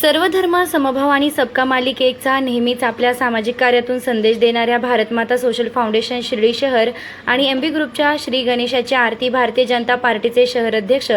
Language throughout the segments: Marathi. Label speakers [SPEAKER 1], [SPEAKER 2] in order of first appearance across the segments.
[SPEAKER 1] सर्व धर्म समभाव आणि सबका मालिक एकचा नेहमीच आपल्या सामाजिक कार्यातून संदेश देणाऱ्या भारतमाता सोशल फाउंडेशन शिर्डी शहर आणि एम बी ग्रुपच्या श्री गणेशाची आरती भारतीय जनता पार्टीचे शहर अध्यक्ष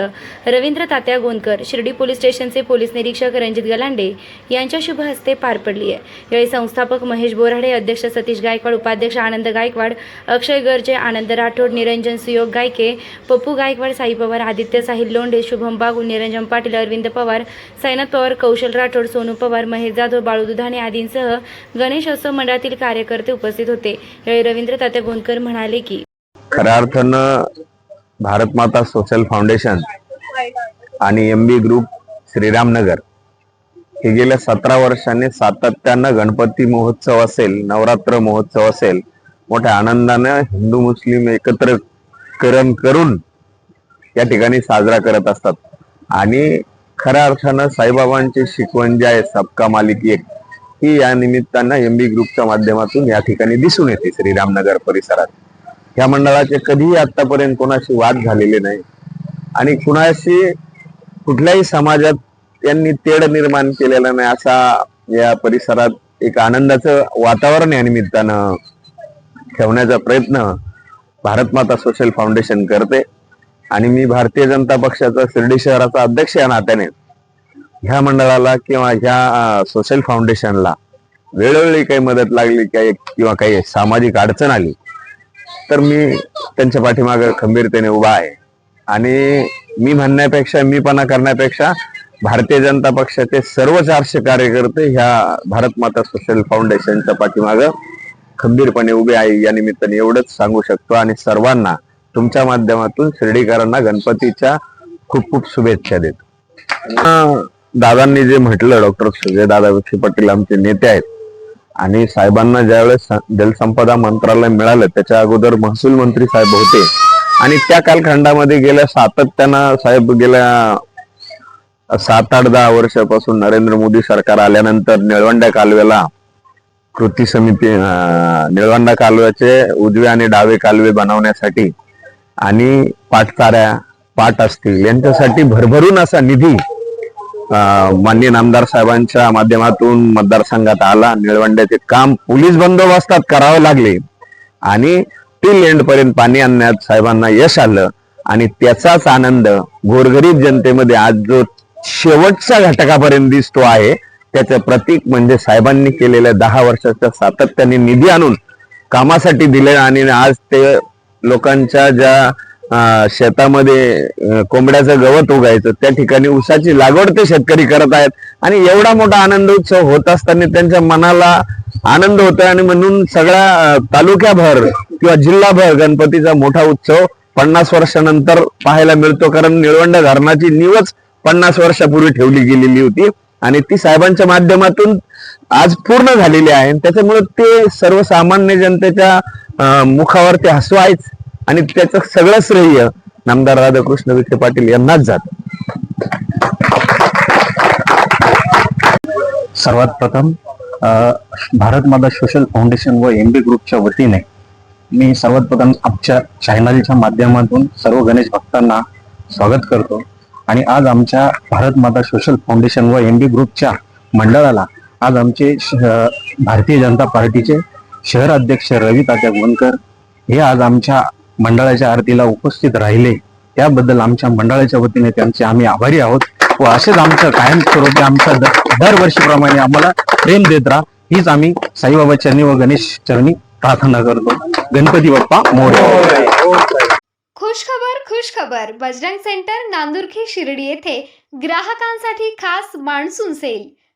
[SPEAKER 1] रवींद्र तात्या गोंदकर शिर्डी पोलीस स्टेशनचे पोलीस निरीक्षक रणजित गलांडे यांच्या शुभ हस्ते पार पडली आहे. यावेळी संस्थापक महेश बोराडे अध्यक्ष सतीश गायकवाड उपाध्यक्ष आनंद गायकवाड अक्षय गर्जे आनंद राठोड निरंजन सुयोग गायके पप्पू गायकवाड साई पवार आदित्य साहिल लोंढे शुभम बागू निरंजन पाटील अरविंद पवार साईनाथ पवार कौशल राठोड सोनू पवार महेश जाधव बाळू दुधाणे आदींसह गणेशोत्सव मंडळातील कार्यकर्ते उपस्थित होते. यावेळी रवींद्र तात्या गोंदकर म्हणाले की
[SPEAKER 2] खऱ्या अर्थानं भारत माता सोशल फाउंडेशन आणि एम बी ग्रुप श्रीरामनगर हे गेल्या सतरा वर्षांनी सातत्यानं गणपती महोत्सव असेल नवरात्र महोत्सव असेल मोठ्या आनंदानं हिंदू मुस्लिम एकत्र करण करून या ठिकाणी साजरा करत असतात. आणि खऱ्या अर्थानं साईबाबांची शिकवण जी आहे सबका मालिक एक ही या निमित्तानं एम बी ग्रुपच्या माध्यमातून या ठिकाणी दिसून येते श्रीरामनगर परिसरात. ह्या मंडळाचे कधीही आतापर्यंत कोणाशी वाद झालेले नाही. आणि कुणाशी कुठल्याही समाजात त्यांनी तेढ निर्माण केलेला नाही असा या परिसरात एक आनंदाचं वातावरण या निमित्तानं ठेवण्याचा प्रयत्न भारतमाता सोशल फाउंडेशन करते. आणि मी भारतीय जनता पक्षाचा शिर्डी शहराचा अध्यक्ष या नात्याने. ह्या मंडळाला किंवा ह्या सोशल फाउंडेशनला वेळोवेळी काही मदत लागली काही किंवा काही सामाजिक अडचण आली तर मी त्यांच्या पाठीमागे खंबीरतेने उभा आहे. आणि मी म्हणण्यापेक्षा मीपणा करण्यापेक्षा भारतीय जनता पक्षाचे सर्व चारशे कार्यकर्ते ह्या भारत माता सोशल फाउंडेशनच्या पाठीमागं खंबीरपणे उभे आहे. या निमित्ताने एवढंच सांगू शकतो. आणि सर्वांना तुमच्या माध्यमातून शिर्डीकरांना गणपतीच्या खूप खूप शुभेच्छा देतो. दादांनी जे म्हटलं डॉक्टर सुजय दादा विखे पाटील आमचे नेते आहेत आणि साहेबांना ज्यावेळेस जलसंपदा मंत्रालय मिळालं त्याच्या अगोदर महसूल मंत्री साहेब होते आणि त्या कालखंडामध्ये गेल्या सातत्यानं साहेब गेल्या सात आठ दहा वर्षापासून नरेंद्र मोदी सरकार आल्यानंतर निळवंड्या कालव्याला कृती समिती निळवंडा कालव्याचे उजवे आणि डावे कालवे बनवण्यासाठी आणि पाटताऱ्या पाट असतील यांच्यासाठी भरभरून असा निधी मान्य माननीय नामदार साहेबांच्या माध्यमातून मतदारसंघात आला. निळवंड्याचे काम पोलीस बंदोबस्तात करावे लागले. आणि टिल लेंडपर्यंत पाणी आणण्यात साहेबांना यश आलं. आणि त्याचाच आनंद गोरगरीब जनतेमध्ये आज जो शेवटच्या घटकापर्यंत दिसतो आहे त्याचं प्रतीक म्हणजे साहेबांनी केलेल्या दहा वर्षाच्या सातत्याने निधी आणून कामासाठी दिले आणि आज ते लोकांच्या ज्या शेतामध्ये कोंबड्याचं गवत उगायचं त्या ठिकाणी ऊसाची लागवड ते शेतकरी करत आहेत. आणि एवढा मोठा आनंद उत्सव होत असताना त्यांच्या मनाला आनंद होतोय आणि म्हणून सगळ्या तालुक्याभर किंवा जिल्हाभर गणपतीचा मोठा उत्सव पन्नास वर्षानंतर पाहायला मिळतो. कारण निळवंड धरणाची निवच पन्नास वर्षापूर्वी ठेवली गेलेली होती. आणि ती साहेबांच्या माध्यमातून आज पूर्ण झालेली आहे. त्याच्यामुळे ते सर्वसामान्य जनतेच्या मुखावर ते हसवायच आहेच आणि त्याचं सगळं श्रेय नामदार राधाकृष्ण विखे पाटील यांनाच जात.
[SPEAKER 3] सर्वात प्रथम भारत माता सोशल फाउंडेशन व एम बी ग्रुपच्या वतीने मी सर्वात प्रथम आमच्या चॅनलच्या माध्यमातून सर्व गणेश भक्तांना स्वागत करतो. आणि आज आमच्या भारत माता सोशल फाउंडेशन व एम बी ग्रुपच्या मंडळाला आज आमचे भारतीय जनता पार्टीचे शहर अध्यक्ष रवी तात्या गोंदकर हे आज आमच्या मंडळाच्या आरतीला उपस्थित राहिले. त्याबद्दल आमच्या मंडळाच्या वतीने त्यांचे आम्ही आभारी आहोत. व असेच आमचं कायमस्वरूपी आमच्या दरवर्षीप्रमाणे आम्हाला प्रेम देत राहा. हीच आम्ही साईबाबा चरणी व गणेश चरणी प्रार्थना करतो. गणपती बाप्पा मोरे.
[SPEAKER 4] खुश खबर खुश खबर. बजरंग सेंटर नांदुर्खी शिर्डी येथे ग्राहकांसाठी खास मान्सून सेल.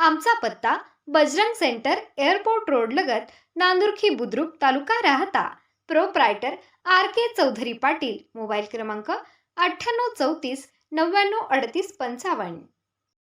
[SPEAKER 4] आमचा पत्ता बजरंग सेंटर एअरपोर्ट रोड लगत Nandurkhi Budruk taluka Rahata. Proprietor R K Chaudhari Patil mobile क्रमांक अठ्ठ्याण्णव चौतीस नव्याण्णव अडतीस पंचावन्न.